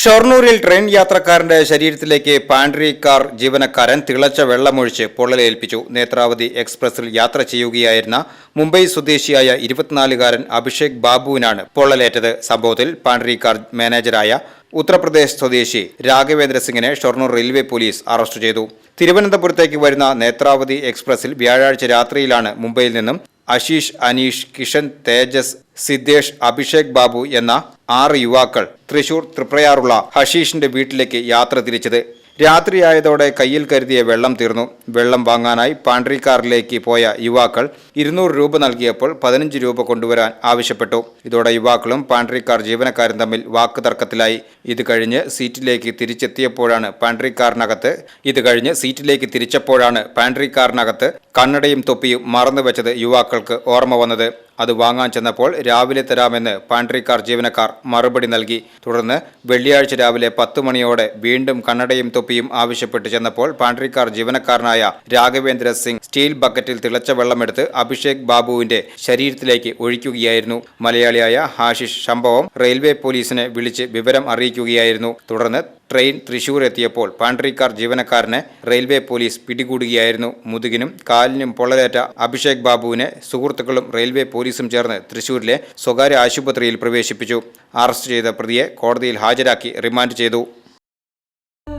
ഷൊർണൂരിൽ train യാത്രക്കാരന്റെ ശരീരത്തിലേക്ക് pantry car ജീവനക്കാരൻ തിളച്ച വെള്ളമൊഴിച്ച് പൊള്ളലേൽപ്പിച്ചു. നേത്രാവതി എക്സ്പ്രസിൽ യാത്ര ചെയ്യുകയായിരുന്ന മുംബൈ സ്വദേശിയായ ഇരുപത്തിനാലുകാരൻ അഭിഷേക് ബാബുവിനാണ് പൊള്ളലേറ്റത്. സംഭവത്തിൽ പാൻട്രി കാർ മാനേജരായ ഉത്തർപ്രദേശ് സ്വദേശി രാഘവേന്ദ്ര സിംഗിനെ ഷൊർണൂർ റെയിൽവേ പോലീസ് അറസ്റ്റ് ചെയ്തു. തിരുവനന്തപുരത്തേക്ക് വരുന്ന നേത്രാവതി എക്സ്പ്രസിൽ വ്യാഴാഴ്ച രാത്രിയിലാണ് മുംബൈയിൽ നിന്നും അശീഷ് അനീഷ് കിഷൻ തേജസ് സിദ്ദേഷ് അഭിഷേക് ബാബു എന്ന ആറ് യുവാക്കൾ തൃശൂർ തൃപ്രയാറുള്ള ഹഷീഷിന്റെ വീട്ടിലേക്ക് യാത്ര തിരിച്ചത്. രാത്രിയായതോടെ കയ്യിൽ കരുതിയ വെള്ളം തീർന്നു. വെള്ളം വാങ്ങാനായി പാണ്ട്രിക്കാറിലേക്ക് പോയ യുവാക്കൾ ഇരുന്നൂറ് രൂപ നൽകിയപ്പോൾ പതിനഞ്ച് രൂപ കൊണ്ടുവരാൻ ആവശ്യപ്പെട്ടു. ഇതോടെ യുവാക്കളും പാണ്ട്രിക്കാർ ജീവനക്കാരും തമ്മിൽ വാക്കുതർക്കത്തിലായി. ഇത് കഴിഞ്ഞ് സീറ്റിലേക്ക് തിരിച്ചെത്തിയപ്പോഴാണ് പാണ്ട്രിക്കാറിനകത്ത് ഇത് കഴിഞ്ഞ് സീറ്റിലേക്ക് തിരിച്ചപ്പോഴാണ് പാണ്ട്രിക്കാറിനകത്ത് കണ്ണടയും തൊപ്പിയും മറന്നു വെച്ചത് യുവാക്കൾക്ക് ഓർമ്മ വന്നത്. അത് വാങ്ങാൻ ചെന്നപ്പോൾ രാവിലെ തരാമെന്ന് പാൻട്രിക്കാർ ജീവനക്കാർ മറുപടി നൽകി. തുടർന്ന് വെള്ളിയാഴ്ച രാവിലെ പത്ത് മണിയോടെ വീണ്ടും കണ്ണടയും തൊപ്പിയും ആവശ്യപ്പെട്ട് ചെന്നപ്പോൾ പാൻട്രിക്കാർ ജീവനക്കാരനായ രാഘവേന്ദ്ര സിംഗ് സ്റ്റീൽ ബക്കറ്റിൽ തിളച്ച വെള്ളമെടുത്ത് അഭിഷേക് ബാബുവിന്റെ ശരീരത്തിലേക്ക് ഒഴിക്കുകയായിരുന്നു. മലയാളിയായ ഹാഷിഷ് സംഭവം റെയിൽവേ പോലീസിനെ വിളിച്ച് വിവരം അറിയിക്കുകയായിരുന്നു. തുടർന്ന് ട്രെയിൻ തൃശൂർ എത്തിയപ്പോൾ പാൻട്രിക്കാർ ജീവനക്കാരനെ റെയിൽവേ പോലീസ് പിടികൂടുകയായിരുന്നു. മുതുകിനും കാലിനും പൊള്ളലേറ്റ അഭിഷേക് ബാബുവിനെ സുഹൃത്തുക്കളും റെയിൽവേ പോലീസും ചേർന്ന് തൃശൂരിലെ സ്വകാര്യ ആശുപത്രിയിൽ പ്രവേശിപ്പിച്ചു. അറസ്റ്റ് ചെയ്ത പ്രതിയെ കോടതിയിൽ ഹാജരാക്കി റിമാൻഡ് ചെയ്തു.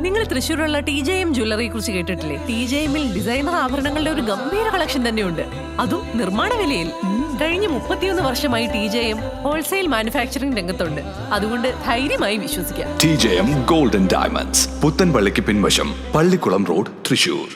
നിങ്ങൾ തൃശ്ശൂരുള്ള ടി ജെ എം ജ്വല്ലറിയെ കുറിച്ച് കേട്ടിട്ടില്ലേ? ടി ജെ എമ്മിൽ ഡിസൈനർ ആഭരണങ്ങളുടെ ഒരു ഗംഭീര കളക്ഷൻ തന്നെയുണ്ട്. അതും നിർമ്മാണ വിലയിൽ. കഴിഞ്ഞ മുപ്പത്തിയൊന്ന് വർഷമായി T J M wholesale manufacturing രംഗത്തുണ്ട്. അതുകൊണ്ട് ധൈര്യമായി വിശ്വസിക്കാം. T J M golden diamonds പുത്തൻപള്ളിക്ക് പിൻവശം പള്ളിക്കുളം റോഡ് തൃശൂർ.